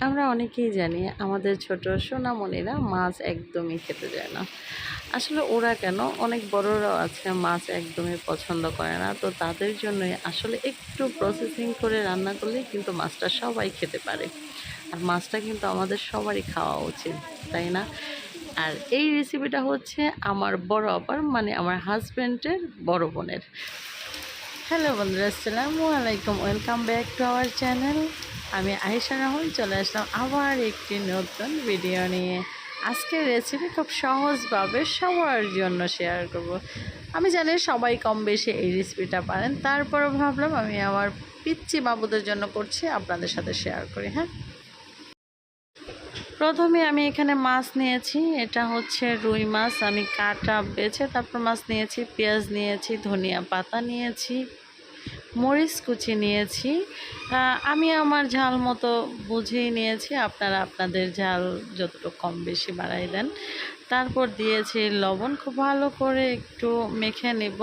আমরা অনেকেই জানি আমাদের ছোট সোনামণিরা মাছ একদমই খেতে যায় না। আসলে ওরা কেন? অনেক বড়রাও আছে, মাছ একদমই পছন্দ করে না। তো তাদের জন্যই আসলে একটু প্রসেসিং করে রান্না করলেই কিন্তু মাছটা সবাই খেতে পারে। আর মাছটা কিন্তু আমাদের সবারই খাওয়া উচিত, তাই না? আর এই রেসিপিটা হচ্ছে আমার বড় আপার মানে আমার হাজব্যান্ডের বড় বোনের। হ্যালো বন্ধুরা, আসসালামু আলাইকুম। Welcome back to our channel আমি আহিসা রাহুল, চলে আসলাম আবার একটি নতুন ভিডিও নিয়ে। আজকের রেসিপি খুব সহজভাবে সবার জন্য শেয়ার করব। আমি জানি সবাই কম বেশি এই রেসিপিটা পারেন। তারপরও ভাবলাম আমি আমার পিচ্ছি বাবুদের জন্য করছি, আপনাদের সাথে শেয়ার করি হ্যাঁ? প্রথমে আমি এখানে মাছ নিয়েছি। এটা হচ্ছে রুই মাছ। আমি কাটা বেছে তারপর মাছ নিয়েছি, পেঁয়াজ নিয়েছি, ধনিয়া পাতা নিয়েছি, মরিচ কুচি নিয়েছি। আমি আমার ঝাল মতো বুঝেই নিয়েছি। আপনারা আপনাদের ঝাল যতটুকু কম বেশি বাড়াই দেন। তারপর দিয়েছি লবণ। খুব ভালো করে একটু মেখে নেব।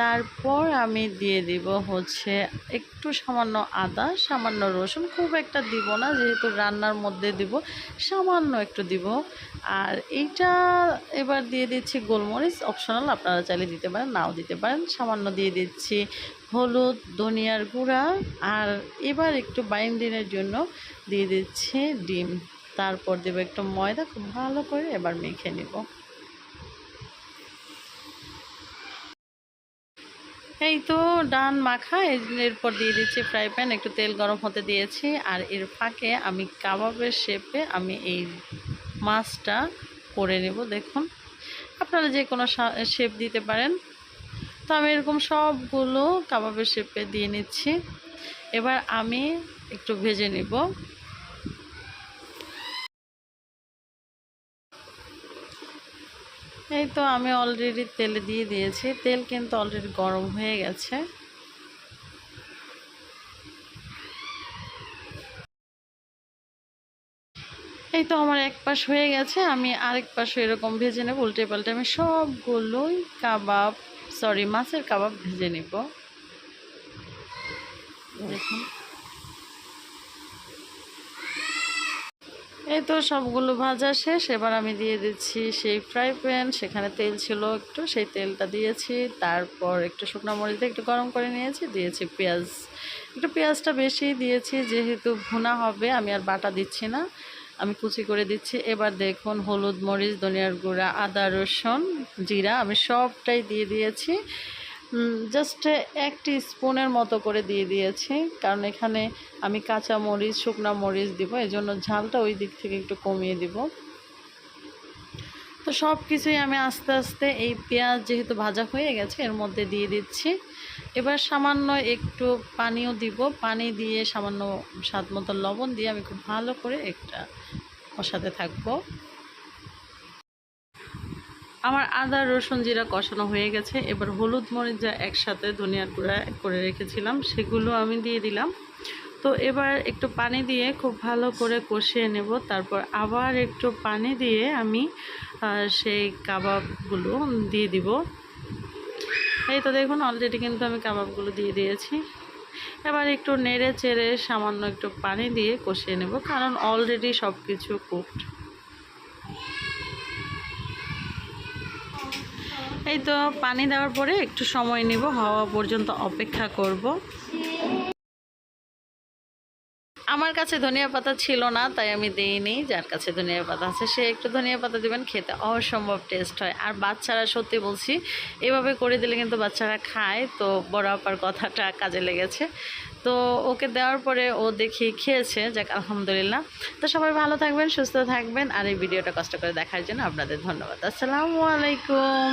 তারপর আমি দিয়ে দিব হচ্ছে একটু সামান্য আদা, সামান্য রসুন, খুব একটা দিব না, যেহেতু রান্নার মধ্যে দিব, সামান্য একটু দিব। আর এইটা এবার দিয়ে দিচ্ছি গোলমরিচ অপশনাল আপনারা চাইলে দিতে পারেন, নাও দিতে পারেন। সামান্য দিয়ে দিচ্ছি হলুদ, ধনিয়ার গুঁড়া, আর এবার একটু বাইন্ডিংয়ের জন্য দিয়ে দিচ্ছি ডিম। তারপর দেবো একটু ময়দা, খুব ভালো করে এবার মেখে নেব। এই তো ডান মাখা, এর- এরপর দিয়ে দিচ্ছি ফ্রাই প্যান একটু তেল গরম হতে দিয়েছি। আর এর ফাঁকে আমি কাবাবের শেপে আমি এই মাছটা করে নেব, দেখুন। আপনারা যে কোনো শেপ দিতে পারেন। তো আমি এরকম সবগুলো কাবাবের শেপে দিয়ে নিচ্ছি। এবার আমি একটু ভেজে নেব। এই তো আমি অলরেডি তেলে দিয়ে দিয়েছি। তেল কিন্তু অলরেডি গরম হয়ে গেছে। এই তো আমার এক পাশ হয়ে গেছে, আমি আরেক পাশ এরকম ভেজে নেব। উল্টে পাল্টে আমি সবগুলোই কাবাব সরি মাছের কাবাব ভেজে নেব। দেখুন। এই তো সবগুলো ভাজা শেষ। এবার আমি দিয়ে দিচ্ছি সেই ফ্রাই প্যান সেখানে তেল ছিল একটু, সেই তেলটা দিয়েছি। তারপর একটু শুকনো মরিচ দিয়ে একটু গরম করে নিয়েছি, দিয়েছি পেঁয়াজ। একটু পেঁয়াজটা বেশি দিয়েছি, যেহেতু ভুনা হবে, আমি আর বাটা দিচ্ছি না। আমি কুচি করে দিচ্ছি। এবার দেখুন, হলুদ মরিচ, ধনিয়ার গুঁড়া, আদা রসুন, জিরা, আমি সবটাই দিয়ে দিয়েছি। জাস্ট একটি স্পুনের মতো করে দিয়ে দিয়েছি, কারণ এখানে আমি কাঁচা মরিচ, শুকনা মরিচ দিব এই জন্য ঝালটা ওই দিক থেকে একটু কমিয়ে দিব। তো সব কিছুই আমি আস্তে আস্তে এই পেঁয়াজ যেহেতু ভাজা হয়ে গেছে, এর মধ্যে দিয়ে দিচ্ছি। এবার সামান্য একটু পানিও দিব, পানি দিয়ে সামান্য স্বাদ মতো লবণ দিয়ে আমি খুব ভালো করে একটা কষাতে থাকব। আমার আদা, রসুন জিরা কষানো হয়ে গেছে। এবার হলুদ মরিচ যা একসাথে ধনিয়ার গুঁড়া করে রেখেছিলাম। সেগুলো আমি দিয়ে দিলাম। তো এবার একটু পানি দিয়ে খুব ভালো করে কষিয়ে নেব। তারপর আবার একটু পানি দিয়ে আমি সেই কাবাবগুলো দিয়ে দিব। এই তো দেখুন অলরেডি কিন্তু আমি কাবাবগুলো দিয়ে দিয়েছি। এবার একটু নেড়ে চেড়ে সামান্য একটু পানি দিয়ে কষিয়ে নেব। কারণ অলরেডি সব কিছু কুকড এই তো পানি দেওয়ার পরে একটু সময় নিব, হওয়া পর্যন্ত অপেক্ষা করব। আমার কাছে ধনিয়া পাতা ছিল না, তাই আমি দিইনি। যার কাছে ধনিয়া পাতা আছে, সে একটু ধনিয়া পাতা দিবেন, খেতে অসম্ভব টেস্ট হয়। আর বাচ্চারা, সত্যি বলছি, এভাবে করে দিলে কিন্তু বাচ্চারা খায়, তো বড় আপার কথাটা কাজে লেগেছে। তো ওকে দেওয়ার পরে ও দেখি খেয়েছে, যাক, আলহামদুলিল্লাহ। তো সবাই ভালো থাকবেন, সুস্থ থাকবেন, আর এই ভিডিওটা কষ্ট করে দেখার জন্য আপনাদের ধন্যবাদ। আসসালামু আলাইকুম।